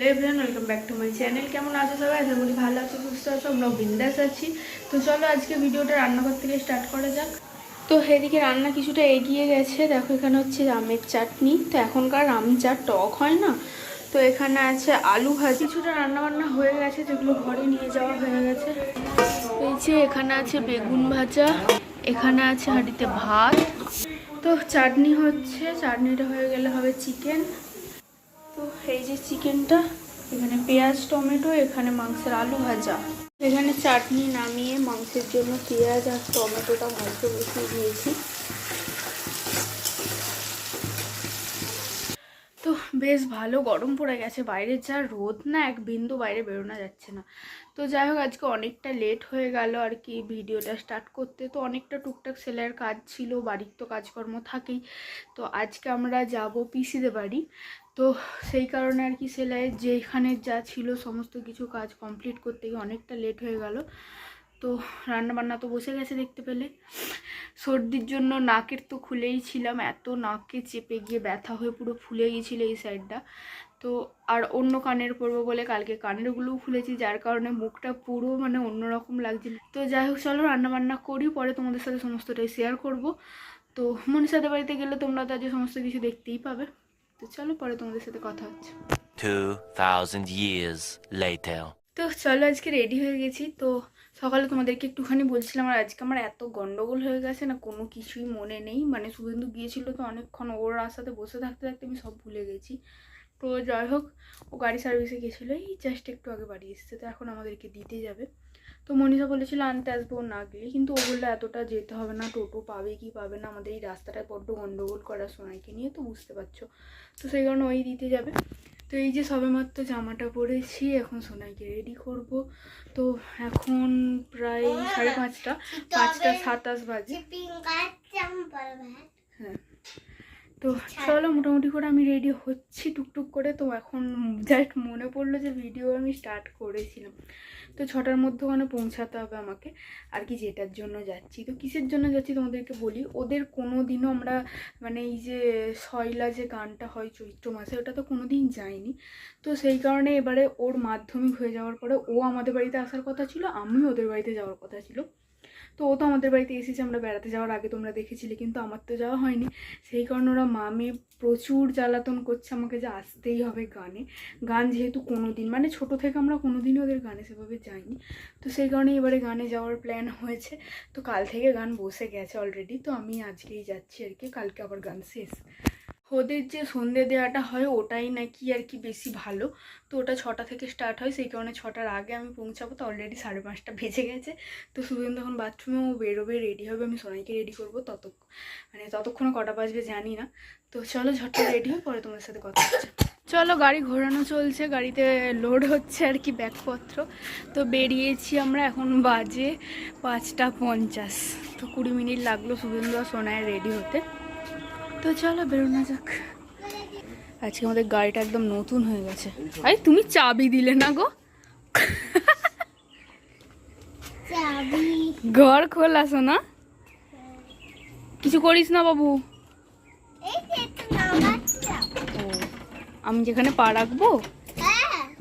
Hello welcome back to my channel. কেমন আছো সবাই? আশা করি ভালো আছো, সুস্থ আছো, আমরাও বিন্দাস আছি। তো চলো আজকে ভিডিওটা রান্নাঘর থেকে স্টার্ট করা যাক। তো এদিকে রান্না কিছুটা এগিয়ে গেছে। দেখো, এখানে হচ্ছে আমের চাটনি। তো এখনকার আম যা টক হয় না, তো এখানে আছে আলু ভাজি। কিছুটা রান্না বান্না হয়ে গেছে, যেগুলো ঘরে নিয়ে যাওয়া হয়ে গেছে। এই যে এখানে আছে বেগুন ভাজা, এখানে আছে হাঁড়িতে ভাত। তো চাটনি হচ্ছে, চাটনিটা হয়ে গেলে হবে চিকেন। তো এই যে চিকেনটা, এখানে পেঁয়াজ, টমেটো, এখানে মাংসের আলু ভাজা। এখানে চাটনি নামিয়ে মাংসের জন্য পেঁয়াজ আর টমেটোটা মাংস বসিয়ে দিয়েছি। তো বেশ ভালো গরম পড়ে গেছে, বাইরে যা রোদ না, এক বিন্দু বাইরে বেরোনো যাচ্ছে না। তো যাই হোক, আজকে অনেকটা লেট হয়ে গেল আর কি ভিডিওটা স্টার্ট করতে। তো অনেকটা টুকটাক সেলাইয়ের কাজ ছিল, বাড়ির তো কাজকর্ম থাকেই। তো আজকে আমরা যাব পিসিদের বাড়ি। তো সেই কারণে আর কি সেলাইয়ের যেখানে যা ছিল সমস্ত কিছু কাজ কমপ্লিট করতে গিয়ে অনেকটা লেট হয়ে গেল। তো রান্নাবান্না তো বসে গেছে দেখতে পেলে। সর্দির জন্য নাকের তো খুলেই ছিলাম, এত নাকে চেপে গিয়ে ব্যথা হয়ে পুরো ফুলে গিয়েছিল এই সাইডটা তো আর অন্য কানের পরবো বলে কালকে কানেরগুলোও খুলেছি, যার কারণে মুখটা পুরো মানে অন্যরকম লাগছিল। তো যাই হোক, চলো রান্নাবান্না করি, পরে তোমাদের সাথে সমস্তটাই শেয়ার করব। তো সাথে বাড়িতে গেলে তোমরা তো আজ সমস্ত কিছু দেখতেই পাবে। তো চলো পরে তোমাদের সাথে কথা হচ্ছে। 2000 years later. তো চলো আজকে রেডি হয়ে গেছি। তো সকালে তোমাদেরকে একটুখানি বলছিলাম আর আজকে আমার এত গন্ডগোল হয়ে গেছে না কোনো কিছুই মনে নেই। মানে শুভেন্দু গিয়েছিল তো অনেকক্ষণ ওর রাস্তাতে বসে থাকতে থাকতে আমি সব ভুলে গেছি। তো যাই হোক ও গাড়ি সার্ভিসে গেছিল। এই জাস্ট একটু আগে বাড়ি এসেছে তো এখন আমাদেরকে দিতে যাবে। তো মনীষা বলেছিল আনতে আসব না গেলে। কিন্তু ও বলল এতটা যেতে হবে না টোটো পাবে কি পাবে না? আমাদের এই রাস্তাটায় বড্ড গন্ডগোল করার সোনাইকে নিয়ে তো বুঝতে পারছ? তো সেই কারণে ওই দিতে যাবে। তো এই যে সবেমাত্র জামাটা পরেছি এখন সোনাইকে রেডি করব। তো এখন প্রায় সাড়ে পাঁচটা পাঁচটা সাতাশ বাজে। হ্যাঁ। তো চলো মোটামুটি করে আমি রেডি হচ্ছি টুকটুক করে। তো এখন জাস্ট মনে পড়ল যে ভিডিও আমি স্টার্ট করেছিলাম। তো ছটার মধ্যে ওখানে পৌঁছাতে হবে আমাকে। আর কি যেটার জন্য যাচ্ছি। তো কিসের জন্য যাচ্ছি তোমাদেরকে বলি, ওদের কোনো দিনও আমরা মানে এই যে শয়লা যে গানটা হয় চৈত্র মাসে, ওটা তো কোনো দিন যায়নি তো সেই কারণে এবারে ওর মাধ্যমিক হয়ে যাওয়ার পরে ও আমাদের বাড়িতে আসার কথা ছিল আমি ওদের বাড়িতে যাওয়ার কথা ছিল। তো ও তো আমাদের বাড়িতে এসেছে, আমরা বেড়াতে যাওয়ার আগে তোমরা দেখেছিলে, কিন্তু আমার তো যাওয়া হয়নি। সেই কারণে ওরা মামে প্রচুর জ্বালাতন করছে, আমাকে যে আসতেই হবে গানে। গান যেহেতু কোনো দিন মানে ছোট থেকে আমরা কোনো দিনই ওদের গানে সেভাবে যাইনি। তো সেই কারণে এবারে গানে যাওয়ার প্ল্যান হয়েছে। তো কাল থেকে গান বসে গেছে অলরেডি তো আমি আজকেই যাচ্ছি আর কি, কালকে আবার গান শেষ। ওদের যে সন্ধে দেওয়াটা হয়, ওটাই নাকি আর কি বেশি ভালো। তো ওটা ছটা থেকে স্টার্ট হয়, সেই কারণে ছটার আগে আমি পৌঁছাবো। তো অলরেডি সাড়ে পাঁচটা বেজে গেছে। তো শুভেন্দু তখন বাথরুমে ও বেরোবে রেডি হবে, আমি সোনাইকে রেডি করব তত মানে ততক্ষণে কটা বাজবে জানি না। তো চলো ঝটটা রেডি হয়ে পরে তোমার সাথে কথা হচ্ছে। চলো গাড়ি ঘোরানো চলছে, গাড়িতে লোড হচ্ছে আর কি ব্যাগপত্র। তো বেরিয়েছি আমরা এখন বাজে পাঁচটা পঞ্চাশ। তো কুড়ি মিনিট লাগল শুভেন্দু সোনায় রেডি হতে। তো চলো বেরোনো যাক। আজকে আমাদের গাড়িটা একদম নতুন হয়ে গেছে। আরে তুমি চাবি দিলে না গো? ঘর খোলা না। কিছু করিস না বাবু। আমি যেখানে পা রাখব?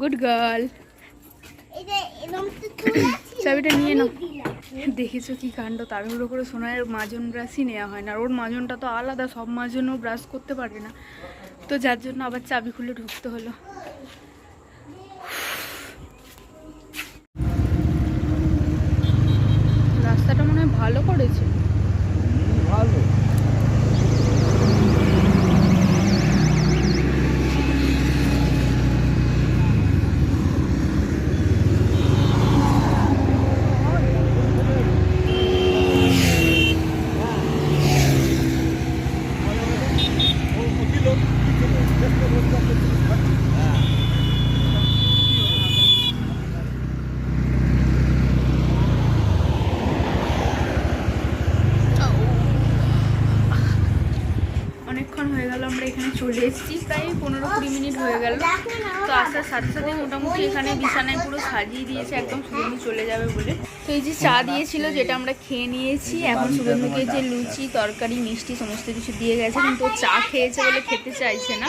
Good girl. চাবিটা নিয়ে নাও। দেখেছ কি কাণ্ড? তাড়াহুড়ো করে সোনার মাজন ব্রাশই নেওয়া হয় না। ওর মাজনটা তো আলাদা, সব মাজনও ব্রাশ করতে পারে না। তো যার জন্য আবার চাবি খুলে ঢুকতে হলো। রাস্তাটা মনে হয় ভালো করেছে ভালো অনেকক্ষণ হয়ে গেল আমরা এখানে চলে এসেছি প্রায় পনেরো কুড়ি মিনিট হয়ে গেল তো আসার সাথে সাথে মোটামুটি এখানে বিছানায় পুরো সাজিয়ে দিয়েছে, একদম সুগন্ধি চলে যাবে বলে। তো এই যে চা দিয়েছিল, যেটা আমরা খেয়ে নিয়েছি, এখন সুগন্ধিকে যে লুচি, তরকারি, মিষ্টি, সমস্ত কিছু দিয়ে গেছে, কিন্তু চা খেয়েছে বলে খেতে চাইছে না।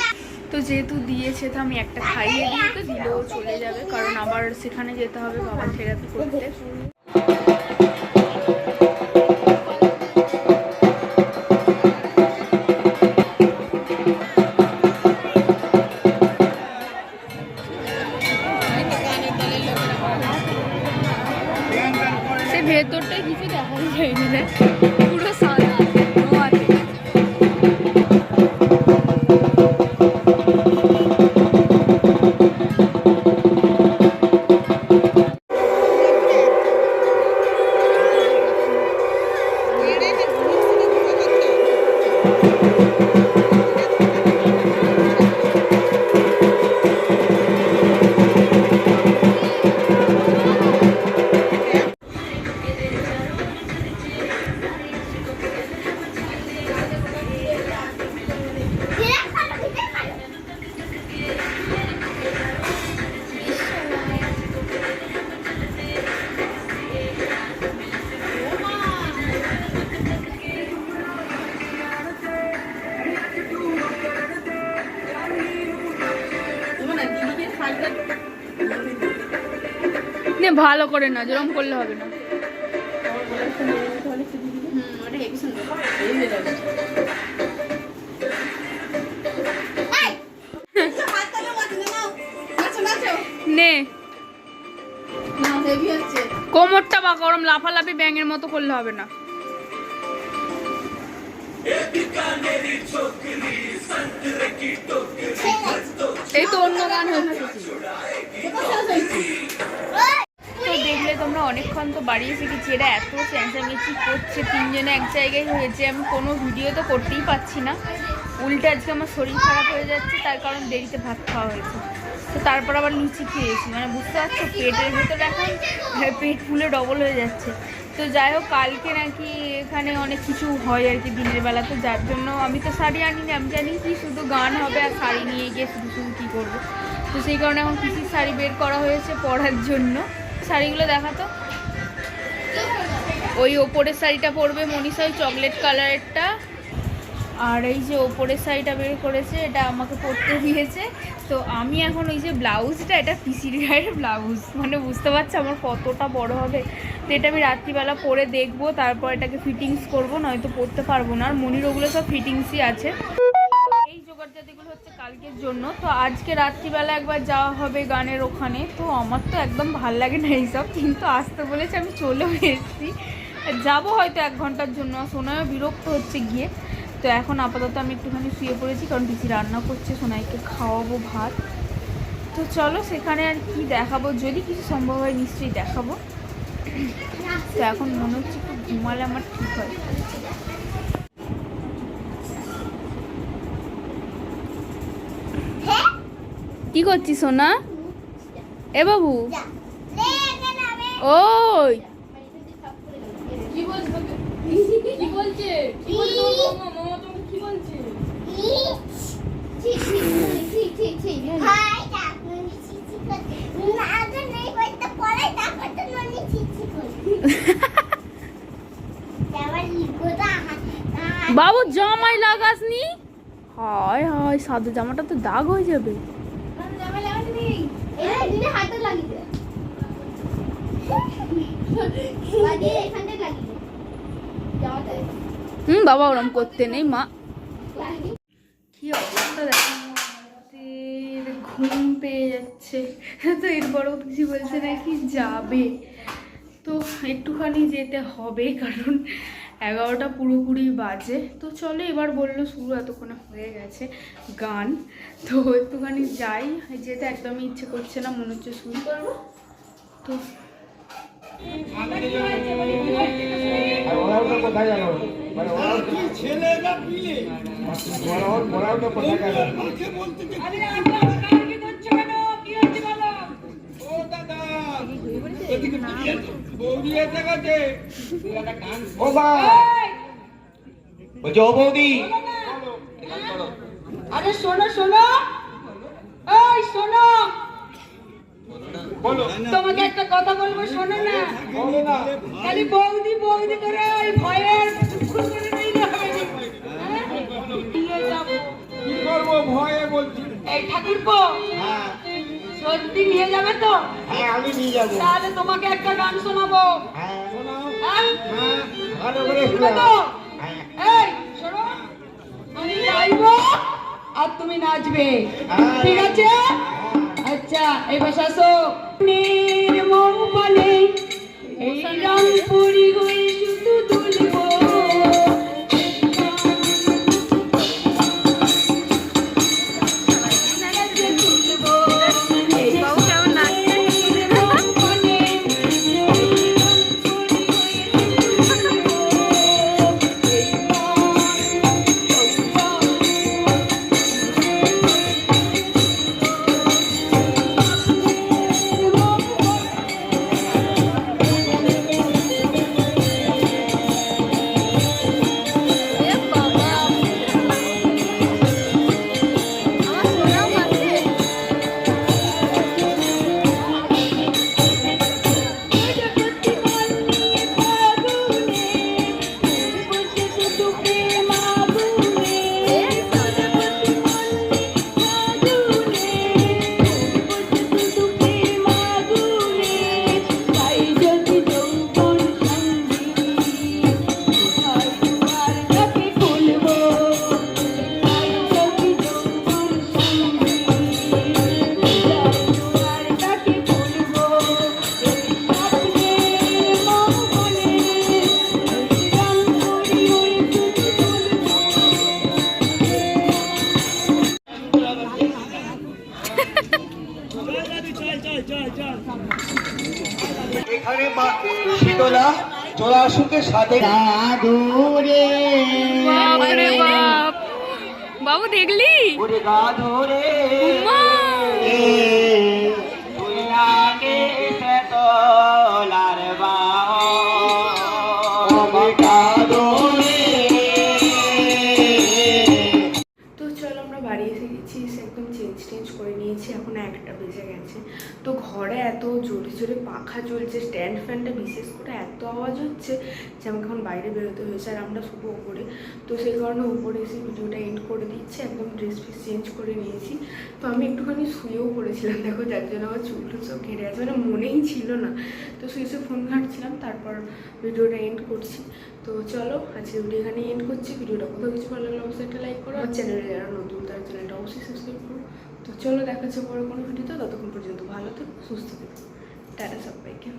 তো যেহেতু দিয়েছে, তো আমি একটা খাইয়ে দিয়ে তো দিলেও চলে যাবে, কারণ আবার সেখানে যেতে হবে বাবা থেরাপি করতে। ভালো করে না, যেরকম করলে হবে না। নে। কোমরটা বা গরম লাফালাফি ব্যাঙের মতো করলে হবে না। এই তো অন্য গান হচ্ছে দেখলে অনেকক্ষণ তো বাড়ি এসে এরা এত চেঁচামেচি করছে, তিনজনে এক জায়গায় হয়েছে। আমি কোনো ভিডিও তো করতেই পারছি না। উল্টে আজকে আমার শরীর খারাপ হয়ে যাচ্ছে, তার কারণ দেরিতে ভাত খাওয়া হয়েছে। তো তারপর আবার নিচে খেয়েছি। মানে বুঝতে পারছ, পেটের ভেতরে এখন পেট ফুলে ডবল হয়ে যাচ্ছে। তো যাই হোক, কালকে নাকি এখানে অনেক কিছু হয় আর কি দিনের বেলা। তো যার জন্য আমি তো শাড়ি আনিনি, আমি জানি কি শুধু গান হবে আর শাড়ি নিয়ে গিয়ে শুধু শুধু কী করব। তো সেই কারণে এখন পিসির শাড়ি বের করা হয়েছে পরার জন্য। শাড়িগুলো দেখাতো ওই ওপরের শাড়িটা পরবে মনীষা, ওই চকলেট কালারেরটা। আর এই যে ওপরের শাড়িটা বের করেছে, এটা আমাকে পরতে দিয়েছে। তো আমি এখন ওই যে ব্লাউজটা, এটা পিসির গায়ের ব্লাউজ। মানে বুঝতে পারছি আমার কতটা বড় হবে। তো এটা আমি রাত্রিবেলা পরে দেখব, তারপর এটাকে ফিটিংস করব, নয়তো পরতে পারব না। আর মনির ওগুলো সব ফিটিংসই আছে। কালকের জন্য। তো আজকে রাত্রিবেলা একবার যাওয়া হবে গানের ওখানে। তো আমার তো একদম ভালো লাগে না এইসব, কিন্তু আসতে বলেছে আমি চলেও এসেছি। যাব হয়তো এক ঘণ্টার জন্য সোনায়ও বিরক্ত হচ্ছে গিয়ে। তো এখন আপাতত আমি একটুখানি শুয়ে পড়েছি, কারণ পিসি রান্না করছে, সোনাইকে খাওয়াবো ভাত। তো চলো সেখানে আর কি দেখাবো, যদি কিছু সম্ভব হয় নিশ্চয়ই দেখাবো। তো এখন মনে হচ্ছে একটু ঘুমালে আমার ঠিক হয়। কি করছিস সোনা? এ বাবু। ওই। বাবু জামাই লাগাসনি? হায় হায় সাদা জামাটা তো দাগ হয়ে যাবে। হুম, বাবা, ওরম করতে নেই, মা। কি অবস্থা দেখো ঘুম পেয়ে যাচ্ছে। তো এরপরও কিছু বলছে নাকি যাবে। তো একটুখানি যেতে হবে, কারণ এগারোটা পুরোপুরি বাজে। তো চলো এবার বলল শুরু, এতক্ষণে হয়ে গেছে গান। তো একটুখানি যাই, যেতে একদমই ইচ্ছে করছে না, মনে হচ্ছে শুরু করব। তো বৌদি আরে শোনো শোনো। ওই শোনো। তোমাকে একটা কথা বলব শোনো না। খালি বৌদি বৌদি করে ওই করে হবে। হ্যাঁ? কি করব? ভয়ে বলছি। এই ঠাকুরপো হ্যাঁ। সত্যি নিয়ে যাবে তো? হ্যাঁ আমি নিয়ে যাব। তাহলে তোমাকে একটা গান শোনাবো। হ্যাঁ। ভালো করে শুনবে তো? হ্যাঁ। এই শোনো। আমি গাইবো আর তুমি নাচবে। ঠিক আছে? আচ্ছা এবার শাসক নির্মম বলে এই রংপুরি বাপ। বাবু দেখলি? গাধুরে আওয়াজ হচ্ছে যে আমাকে এখন বাইরে বেরোতে হয়েছে আর আমরা শুভ উপরে। তো সেই কারণে উপরে এসে ভিডিওটা এন্ড করে দিচ্ছে, একদম ড্রেস ফ্রেস চেঞ্জ করে নিয়েছি। তো আমি একটুখানি শুয়েও পড়েছিলাম, দেখো যার জন্য আমার চুল টুল সব ঘেরে আছে মানে মনেই ছিল না। তো শুয়ে শুয়ে ফোন ঘাঁটছিলাম, তারপর ভিডিওটা এন্ড করছি। তো চলো আজকে ভিডিও এখানে এন্ড করছি। ভিডিওটা কোথাও কিছু ভালো লাগলে অবশ্যই একটা লাইক করো, আর চ্যানেলে যারা নতুন, তার চ্যানেলটা অবশ্যই সাবস্ক্রাইব করো। তো চলো, দেখা হচ্ছে পরে কোনো ভিডিওতে ততক্ষণ পর্যন্ত ভালো থেকো, সুস্থ থেকো। টাটা সবাইকে।